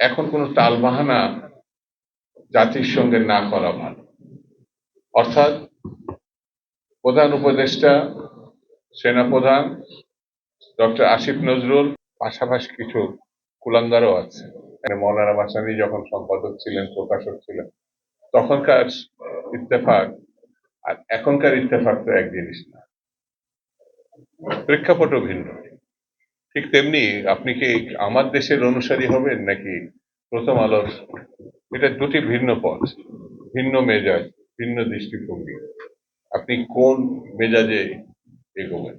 এখন কোনো টালবাহানা জাতির সঙ্গে না করা ভালো। অর্থাৎ প্রধান উপদেষ্টা, সেনাপ্রধান, ডক্টর আসিফ নজরুল, পাশাপাশি কিছু কুলাঙ্গারও আছে। মৌলানা মাসানি যখন সম্পাদক ছিলেন, প্রকাশক ছিলেন, তখনকার ইত্তেফাক, আর এখনকার ইত্তেফাক তো এক জিনিস না, প্রেক্ষাপটও ভিন্ন। ঠিক তেমনি আপনি কি আমার দেশের অনুসারী হবেন নাকি প্রথম আলোর? এটা দুটি ভিন্ন পথ, ভিন্ন মেজাজ, ভিন্ন দৃষ্টিভঙ্গি। আপনি কোন মেজাজে এগোবেন?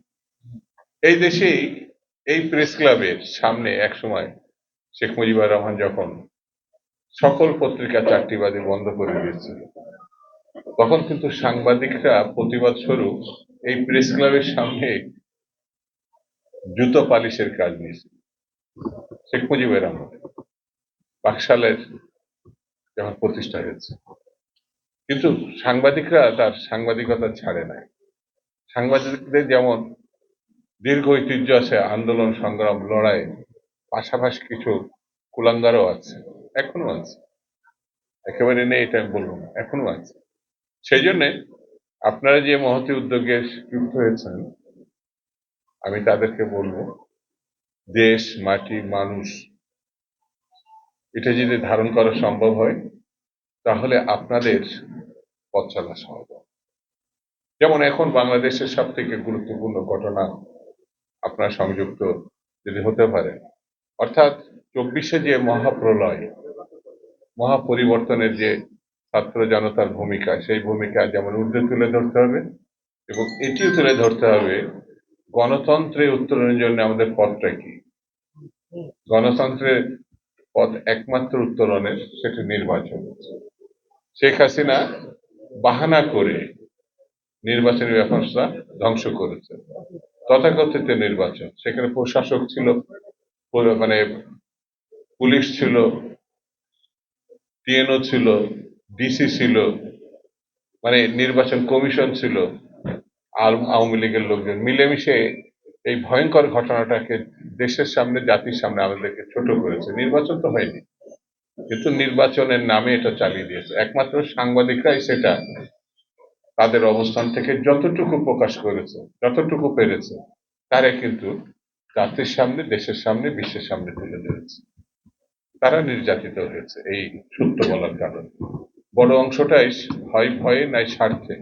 এই দেশেই এই প্রেস ক্লাবের সামনে এক সময় শেখ মুজিবুর রহমান যখন সকল পত্রিকা চারটি বাদে বন্ধ করে দিয়েছিল, তখন কিন্তু সাংবাদিকরা প্রতিবাদ স্বরূপ এই প্রেস ক্লাবের সামনে জুতো পালিশের কাজ নিয়েছিল শেখ মুজিবুর রহমান বাকশালের যখন প্রতিষ্ঠা হয়েছে। কিন্তু সাংবাদিকরা তার সাংবাদিকতা ছাড়ে নাই। সাংবাদিকদের যেমন দীর্ঘ ঐতিহ্য আছে, আন্দোলন, সংগ্রাম, লড়াই, পাশাপাশি কিছু কুলাঙ্গারও আছে, এখনও আছে। একেবারে নেই এটা বলব না, এখনও আছে। সেই জন্যে আপনারা যে মহতি উদ্যোগে যুক্ত হয়েছেন আমি তাদেরকে বলব, দেশ, মাটি, মানুষ, এটা যদি ধারণ করা সম্ভব হয়, তাহলে আপনাদের পথ চলা সম্ভব। যেমন এখন বাংলাদেশের সব থেকে গুরুত্বপূর্ণ ঘটনা আপনার সংযুক্ত যদি হতে পারে, অর্থাৎ চব্বিশে যে মহাপ্রলয়, মহাপরিবর্তনের যে ছাত্র জনতার ভূমিকা, সেই ভূমিকা যেমন ঊর্ধ্বে তুলে ধরতে হবে এবং এটিও তুলে ধরতে হবে গণতন্ত্রে উত্তরণের জন্য আমাদের পথটা কি? গণতন্ত্রের পথ একমাত্র উত্তরণের, সেটি নির্বাচন শেখ হাসিনা বাহানা করে নির্বাচনী ব্যবস্থা ধ্বংস করেছে। তথাকথিত নির্বাচন। সেখানে প্রশাসক ছিল মানে পুলিশ ছিল টিএনও ছিল, ডিসি ছিল মানে নির্বাচন কমিশন ছিল। আওয়ামী লীগের লোকজন মিলেমিশে এই ভয়ঙ্কর ঘটনাটাকে দেশের সামনে, জাতির সামনে আমাদেরকে ছোট করেছে। নির্বাচন তো হয়নি। কিন্তু নির্বাচনের নামে এটা চালিয়ে দিয়েছে। একমাত্র সাংবাদিকরাই সেটা তাদের অবস্থান থেকে যতটুকু প্রকাশ করেছে, যতটুকু পেরেছে, তারা কিন্তু জাতির সামনে, দেশের সামনে, বিশ্বের সামনে তুলে ধরেছে। তারা নির্যাতিত হয়েছে, এই সত্য বলার কারণে। বড় অংশটাই হয় ভয়ে, নাই স্বার্থে।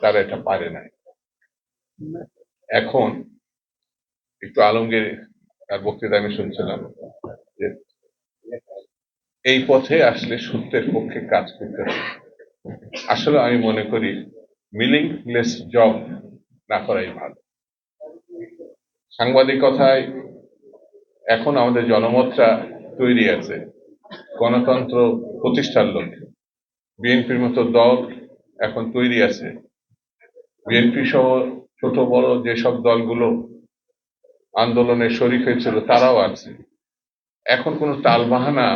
তারা এটা পারে নাই। এখন একটু আলমগীর তার বক্তৃতা আমি শুনছিলাম যে এই পথে আসলে সত্যের পক্ষে কাজ করতে হবে। আসলে আমি মনে করি মিনিংলেস জব না করাই ভালো। সাংবাদিকতায় এখন আমাদের জনমতটা তৈরি আছে, গণতন্ত্র প্রতিষ্ঠার লক্ষ্যে। বিএনপির মতো দল এখন তৈরি আছে। বিএনপি সহ ছোট বড় যেসব দলগুলো আন্দোলনে শরিক হয়েছিল, তারাও আছে। এখন কোনো টালবাহানা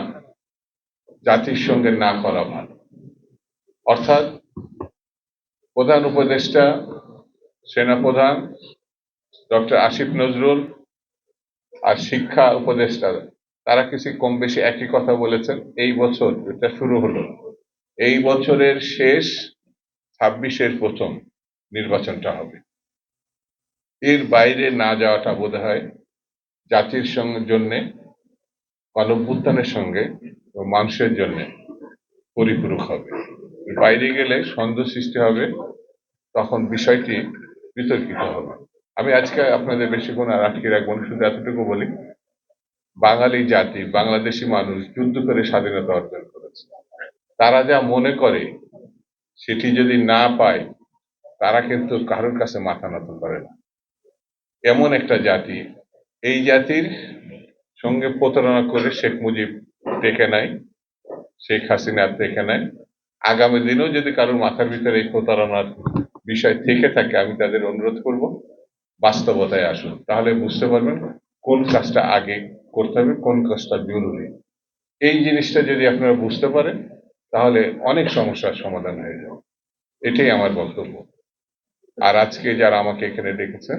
জাতির সঙ্গে না করা ভালো। অর্থাৎ প্রধান উপদেষ্টা, সেনাপ্রধান, ডক্টর আসিফ নজরুল আর শিক্ষা উপদেষ্টা, তারা কিছু কম বেশি একই কথা বলেছেন, এই বছর এটা শুরু হলো। এই বছরের শেষ ছাব্বিশের প্রথম নির্বাচনটা হবে। এর বাইরে না যাওয়াটা বোধ হয় জাতির সঙ্গে জন্যে গণভ্যুত্থানের সঙ্গে মানুষের জন্য পরিপূরক হবে। বাইরে গেলে সন্দেহ সৃষ্টি হবে, তখন বিষয়টি বিতর্কিত হবে। আমি আজকে আপনাদের বেশিক্ষণ আর আটকে রাখব না, শুধু এতটুকু বলি, বাঙালি জাতি, বাংলাদেশি মানুষ যুদ্ধ করে স্বাধীনতা অর্জন করেছে। তারা যা মনে করে, সেটি যদি না পায়, তারা কিন্তু কারোর কাছে মাথা নত করে না। এমন একটা জাতি, এই জাতির সঙ্গে প্রতারণা করে শেখ মুজিব ডেকে নেয়, শেখ হাসিনা ডেকে নেয়। আগামী দিনেও যদি কারোর মাথার ভিতরে এই প্রতারণার বিষয় থেকে থাকে, আমি তাদের অনুরোধ করব, বাস্তবতায় আসুন। তাহলে বুঝতে পারবেন কোন কাজটা আগে করতে হবে, কোন কাজটা জরুরি। এই জিনিসটা যদি আপনারা বুঝতে পারেন, তাহলে অনেক সমস্যার সমাধান হয়ে যাবে। এটাই আমার বক্তব্য। আর আজকে যারা আমাকে এখানে ডেকেছেন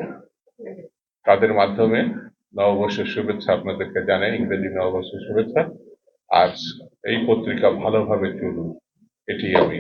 তাদের মাধ্যমে নববর্ষের শুভেচ্ছা আপনাদেরকে জানাই, ইংরেজি নববর্ষের শুভেচ্ছা। আর এই পত্রিকা ভালোভাবে চলুন এটি আমি